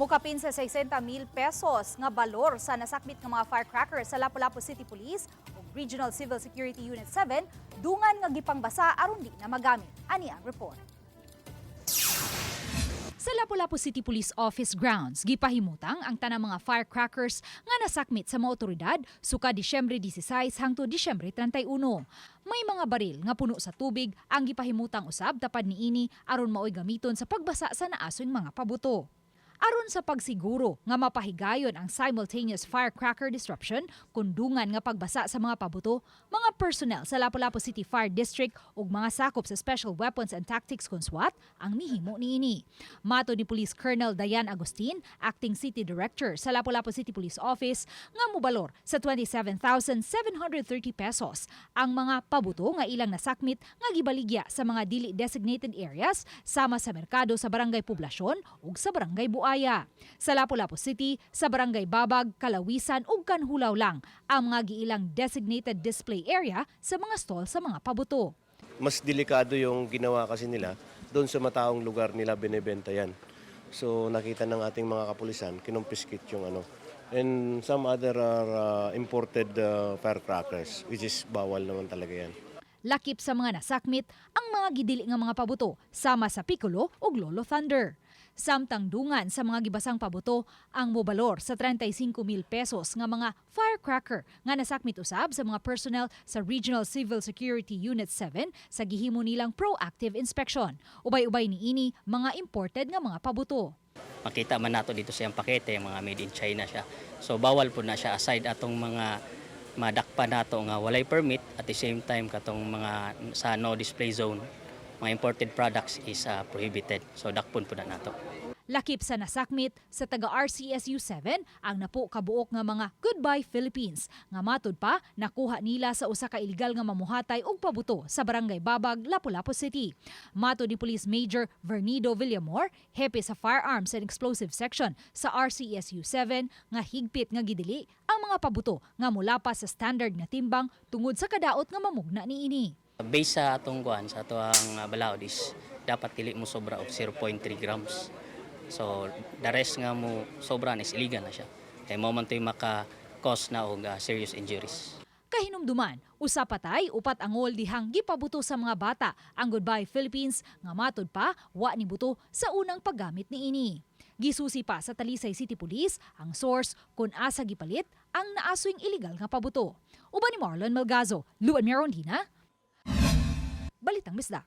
Mukapin sa 60 mil pesos nga balor sa nasakmit nga mga firecracker sa Lapu-Lapu City Police ug Regional Civil Security Unit 7 dungan nga gipangbasa aron di na magamit. Ani ang report. Sa Lapu-Lapu City Police Office grounds, gipahimutang ang tanang mga firecrackers nga nasakmit sa mga otoridad suka Disyembre 16 hangtod Disyembre 31. May mga baril nga puno sa tubig ang gipahimutang usab tapad niini aron maoy gamiton sa pagbasa sa naason mga pabuto. Aron sa pagsiguro nga mapahigayon ang simultaneous firecracker disruption kundungan nga pagbasa sa mga pabuto, mga personnel sa Lapu-Lapu City Fire District ug mga sakop sa Special Weapons and Tactics kun SWAT ang mihimo niini. Mato ni Police Colonel Dayan Agustin, Acting City Director sa Lapu-Lapu City Police Office, nga mobalor sa 27,730 pesos ang mga pabuto nga ilang nasakmit nga gibaligya sa mga dili designated areas sama sa merkado sa Barangay Poblasyon ug sa Barangay Buaya. Sa Lapu-Lapu City, sa Barangay Babag, Kalawisan ug Kanhulaw lang ang mga giilang designated display area sa mga stall sa mga pabuto. mas delikado yung ginawa kasi nila doon sa mataong lugar nila binebenta yan. So nakita ng ating mga kapulisan, kinumpiskit yung ano. And some other are uh, imported uh, firecrackers, which is bawal naman talaga yan. Lakip sa mga nasakmit ang mga gidili nga mga pabuto sama sa Piccolo ug Lolo Thunder. Samtang dungan sa mga gibasang pabuto ang mobalor sa 35 mil pesos nga mga firecracker nga nasakmit usab sa mga personnel sa Regional Civil Security Unit 7 sa gihimo nilang proactive inspection. Ubay-ubay niini mga imported nga mga pabuto. makita man nato dito sa iyang pakete mga made in China siya so bawal po na siya aside atong mga madakpa nato nga walay permit at the same time katong mga sa no display zone mga imported products is uh, prohibited so dakpon po na nato Lakip sa nasakmit sa taga RCSU 7 ang napo kabuok nga mga Goodbye Philippines nga matud pa nakuha nila sa usa ka illegal nga mamuhatay og pabuto sa Barangay Babag, Lapu-Lapu City. Matud ni Police Major Vernido Villamor, hepe sa Firearms and Explosive Section sa RCSU 7 nga higpit nga gidili ang mga pabuto nga mula pa sa standard nga timbang tungod sa kadaot nga mamugna niini. Based sa atong kuan sa ato ang uh, balaod is dapat dili mo sobra og 0.3 grams. So the rest nga mo sobra is illegal na siya. Kay mo man to'y maka cause na og uh, serious injuries. Kahinumduman, usa patay upat angol dihang gipabuto sa mga bata. Ang Goodbye Philippines nga matud pa wa ni buto sa unang paggamit niini. Gisusi pa sa Talisay City Police ang source kung asa gipalit ang naasoy illegal nga pabuto. Uban ni Marlon Melgazo, Luan Merondina, Balitang Misda.